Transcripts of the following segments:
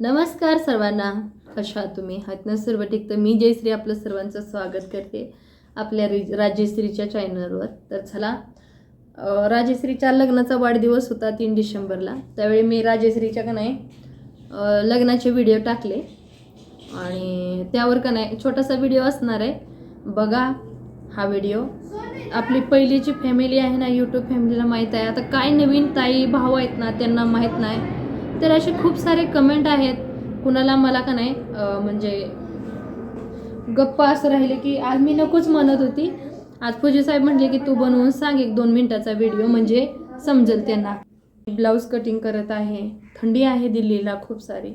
नमस्कार सर्वांना. कशा तुम्ही? हात सर्व ठीक तर मी जयश्री आपलं सर्वांचं स्वागत करते आपल्या रि राजेश्रीच्या चॅनलवर तर चला राजेश्रीच्या लग्नाचा वाढदिवस होता तीन डिसेंबरला. त्यावेळी मी राजेश्रीच्या का नाही लग्नाचे व्हिडिओ टाकले. आणि त्यावर का नाही छोटासा व्हिडिओ असणार आहे. बघा हा व्हिडिओ आपली पहिलीची फॅमिली आहे ना यूट्यूब फॅमिलीला माहीत आहे. आता काय नवीन ताई भाऊ आहेत ना त्यांना माहीत नाही. तर असे खूप सारे कमेंट आहेत. कुणाला मला का नाही म्हणजे गप्पा असं राहिले की आज मी नकोच म्हणत होती. आज पूजे साहेब म्हटले की तू बनवून सांग एक दोन मिनटाचा व्हिडिओ म्हणजे समजेल त्यांना. ब्लाऊज कटिंग करत आहे. थंडी आहे दिल्लीला खूप सारी.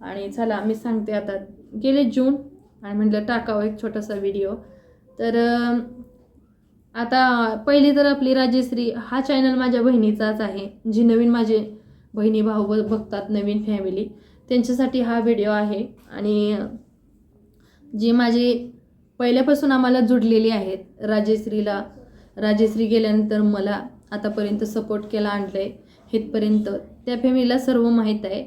आणि चला मी सांगते आता. गेले जून आणि म्हटलं टाकावं एक छोटासा व्हिडिओ तर आता पहिली तर आपली राजेश्री हा चॅनल माझ्या बहिणीचाच आहे. जी नवीन माझे बहिणी भाऊ बघतात नवीन फॅमिली त्यांच्यासाठी हा व्हिडिओ आहे. आणि जी माझी पहिल्यापासून आम्हाला जुडलेली आहेत राजेश्रीला. राजेश्री गेल्यानंतर मला आतापर्यंत सपोर्ट केला आणलं आहे इथपर्यंत त्या फॅमिलीला सर्व माहीत आहे.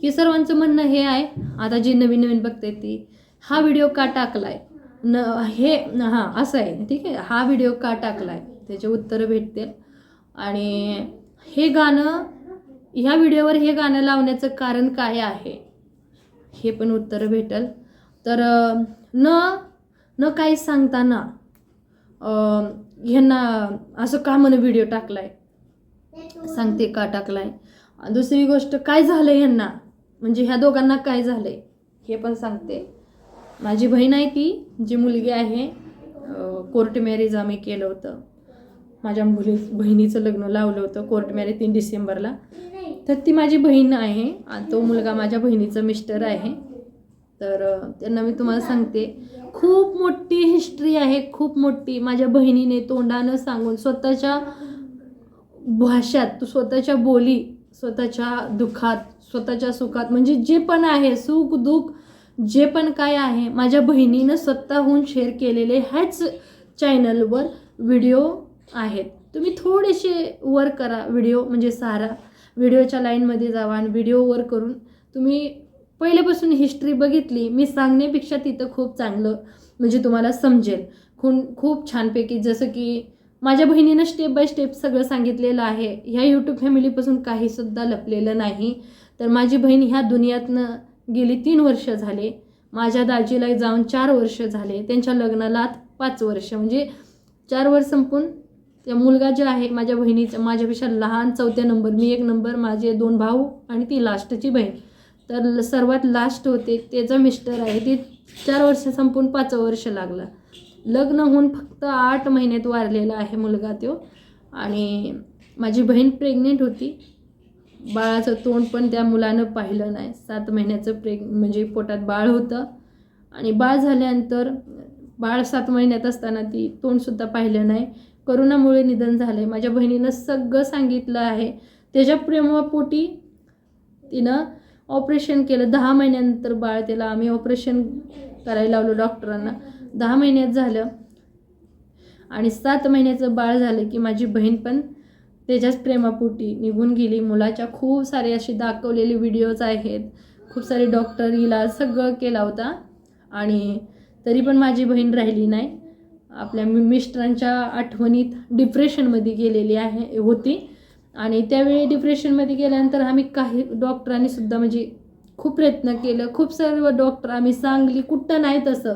की सर्वांचं म्हणणं हे आहे आता जी नवीन नवीन बघते ती हा व्हिडिओ का टाकला आहे न हे हां असं आहे ठीक आहे. हा व्हिडिओ का टाकला आहे त्याचे उत्तरं भेटतील. आणि हे गाणं ह्या व्हिडिओवर हे गाणं लावण्याचं कारण काय आहे? हे पण उत्तर भेटल. तर न न काही सांगताना ह्यांना असं का म्हणून व्हिडिओ टाकलाय? सांगते का टाकलाय? दुसरी गोष्ट काय झालं ह्यांना? म्हणजे ह्या दोघांना काय झालंय? हे पण सांगते. माझी बहीण आहे ती जी मुलगी आहे कोर्ट मॅरेज आम्ही केलं होतं. माझ्या मुली बहिणीचं लग्न लावलं होतं कोर्ट मॅरेज तीन डिसेंबरला. तर ती माझी बहीण आहे. तो मुलगा माझ्या बहिणीचं मिस्टर आहे. तर त्यांना मी तुम्हाला सांगते खूप मोठी हिस्ट्री आहे खूप मोठी. माझ्या बहिणीने तोंडानं सांगून स्वतःच्या भाषात तू स्वतःच्या बोली स्वतःच्या दुःखात स्वतःच्या सुखात म्हणजे जे पण आहे सुख दुःख जे पण काय आहे माझ्या बहिणीनं स्वतःहून शेअर केलेले ह्याच चॅनलवर व्हिडिओ आहेत. तुम्ही थोडेसे वर करा व्हिडिओ म्हणजे सारा. व्हिडिओच्या लाईनमध्ये जावा आणि व्हिडिओवर करून तुम्ही पहिल्यापासून हिस्ट्री बघितली मी सांगण्यापेक्षा तिथं खूप चांगलं म्हणजे तुम्हाला समजेल. खून खूप छानपैकी जसं की माझ्या बहिणीनं स्टेप बाय स्टेप सगळं सांगितलेलं आहे. ह्या यूट्यूब फॅमिलीपासून काहीसुद्धा लपलेलं नाही. तर माझी बहीण ह्या दुनियातनं गेली तीन वर्ष झाले. माझ्या दाजीला जाऊन चार वर्ष झाले. त्यांच्या लग्नाला पाच वर्ष. म्हणजे चार वर्ष संपून त्या मुलगा जे आहे माझ्या बहिणीचा माझ्यापेक्षा लहान चौथ्या नंबर मी एक नंबर माझे दोन भाऊ आणि ती लास्टची बहीण. तर सर्वात लास्ट होते त्याचा मिस्टर आहे ती चार वर्ष संपून पाच वर्ष लागला. लग्न होऊन फक्त आठ महिन्यात वारलेला आहे मुलगा तो. आणि माझी बहीण प्रेग्नेंट होती. बाळाचं तोंड पण त्या मुलानं पाहिलं नाही. सात महिन्याचं प्रेग म्हणजे पोटात बाळ होतं. आणि बाळ झाल्यानंतर बाळ सात महिन्यात असताना ती तोंडसुद्धा पाहिलं नाही. करोनामुळे निधन झालं माझ्या बहिणीनं सगळं सांगितलं आहे. त्याच्या प्रेमापोटी तिनं ऑपरेशन केलं. दहा महिन्यानंतर बाळ त्याला आम्ही ऑपरेशन करायला लावलो डॉक्टरांना. दहा महिन्यात झालं. आणि सात महिन्याचं बाळ झालं की माझी बहीण पण त्याच्याच प्रेमापोटी निघून गेली. मुलाच्या खूप सारे असे दाखवलेले व्हिडिओज आहेत. खूप सारे डॉक्टर इलाज सगळं केला होता. आणि तरी पण माझी बहीण राहिली नाही. आपल्या मिस्टरांच्या आठवणीत डिप्रेशनमध्ये गेलेली आहे होती. आणि त्यावेळी डिप्रेशनमध्ये गेल्यानंतर आम्ही काही डॉक्टरांनी सुद्धा म्हणजे खूप प्रयत्न केलं. खूप सर्व डॉक्टर आम्ही सांगली कुठं नाही तसं.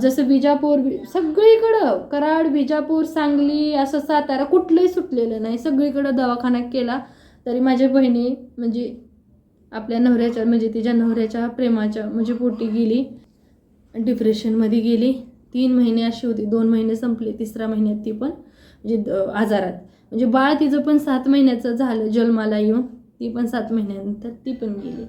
जसं विजापूर सगळीकडं कराड विजापूर सांगली असं सातारा कुठलंही सुटलेलं नाही. सगळीकडं दवाखाना केला तरी माझ्या बहिणी म्हणजे आपल्या नवऱ्याच्या म्हणजे तिच्या नवऱ्याच्या प्रेमाच्या म्हणजे पोटी गेली. डिप्रेशनमध्ये गेली. तीन महिने अशी होती. दोन महिने संपले तिसऱ्या महिन्यात ती पण म्हणजे द- आजारात. म्हणजे बाळ तिचं पण सात महिन्याचं झालं जन्माला येऊन. ती पण सात महिन्यानंतर ती पण गेली.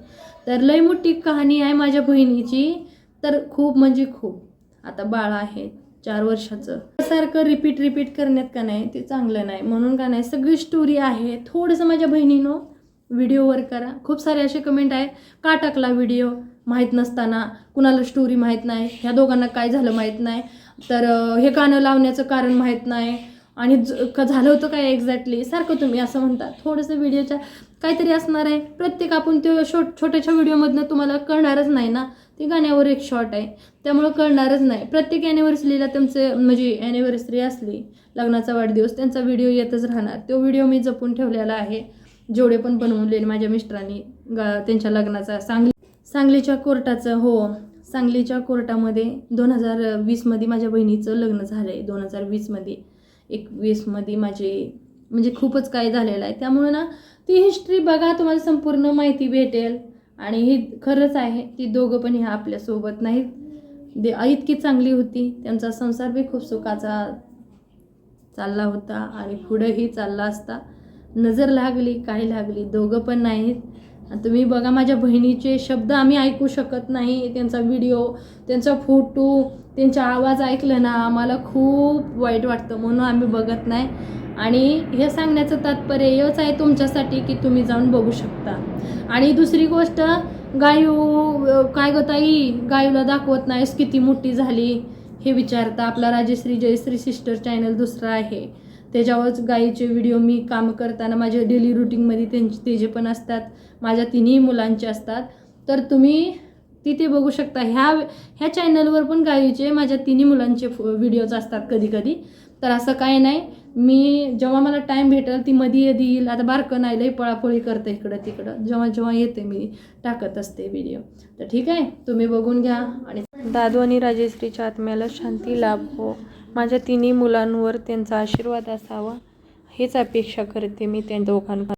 तर लय मोठी कहाणी आहे माझ्या बहिणीची. तर खूप म्हणजे खूप. आता बाळ आहे चार वर्षाचं. सारखं रिपीट रिपीट करण्यात का नाही ते चांगलं नाही. म्हणून का नाही सगळी स्टोरी आहे. थोडंसं माझ्या बहिणीनं व्हिडिओवर करा. खूप सारे असे कमेंट आहे. का टाकला व्हिडिओ माहीत नसताना कुणाला स्टोरी माहीत नाही ह्या दोघांना काय झालं माहीत नाही. तर हे गाणं लावण्याचं कारण माहीत नाही. आणि ज- का झालं होतं काय एक्झॅक्टली सारखं तुम्ही असं म्हणता. थोडंसं व्हिडिओच्या काहीतरी असणार आहे. प्रत्येक आपण ते शॉर्ट छोट्याशा व्हिडिओमधनं तुम्हाला कळणारच नाही ना. ते गाण्यावर एक शॉर्ट आहे. त्यामुळं कळणारच नाही. प्रत्येक ॲनिव्हर्सरीला त्यांचे म्हणजे ॲनिव्हर्सरी असली लग्नाचा वाढदिवस त्यांचा व्हिडिओ येतच राहणार. तो व्हिडिओ मी जपून ठेवलेला आहे. जेवढे पण बनवलेले माझ्या मिस्टरांनी गा त्यांच्या लग्नाचा. सांगली सांगलीच्या कोर्टाचं हो. सांगलीच्या कोर्टामध्ये दोन हजार वीसमध्ये माझ्या बहिणीचं लग्न झालं आहे दोन हजार वीसमध्ये एकवीसमध्ये माझे म्हणजे खूपच काय झालेलं आहे. त्यामुळे ना ती हिस्ट्री बघा तुम्हाला संपूर्ण माहिती भेटेल. आणि हे खरंच आहे ती दोघं पण ह्या आपल्यासोबत नाहीत. दे इतकी चांगली होती. त्यांचा संसार बी खूप सुखाचा चालला होता आणि पुढंही चालला असता. नजर लागली काय लागली दोघं पण नाहीत. तुम्ही बघा माझ्या बहिणीचे शब्द आम्ही ऐकू शकत नाही. त्यांचा व्हिडिओ त्यांचा फोटो त्यांचा आवाज ऐकलं ना आम्हाला खूप वाईट वाटतं म्हणून आम्ही बघत नाही. आणि हे सांगण्याचं तात्पर्य हेच आहे तुमच्यासाठी की तुम्ही जाऊन बघू शकता. आणि दुसरी गोष्ट गायू काय गं ताई गायूला दाखवत नाहीस किती मोठी झाली. हे विचारता आपला राजश्री जयश्री सिस्टर चॅनल दुसरा आहे. त्याच्यावरच गाईचे व्हिडिओ मी काम करताना माझ्या डेली रुटीनमध्ये त्यांचे ते जे पण असतात माझ्या तिन्ही मुलांचे असतात. तर तुम्ही तिथे बघू शकता ह्या ह्या चॅनलवर पण गाईचे माझ्या तिन्ही मुलांचे व्हिडिओज असतात कधी कधी तर असं काही नाही. मी जेव्हा मला टाईम भेटेल ती मध्ये येत येईल. आता बारकं नाही लई पळापळी करते इकडं तिकडं. जेव्हा जेव्हा येते मी टाकत असते व्हिडिओ तर ठीक आहे तुम्ही बघून घ्या आणि दादू आणि राजेश्रीच्या आत्म्याला शांती लाभ. हो माझ्या तिन्ही मुलांवर त्यांचा आशीर्वाद असावा हेच अपेक्षा करते मी त्या दोघांना.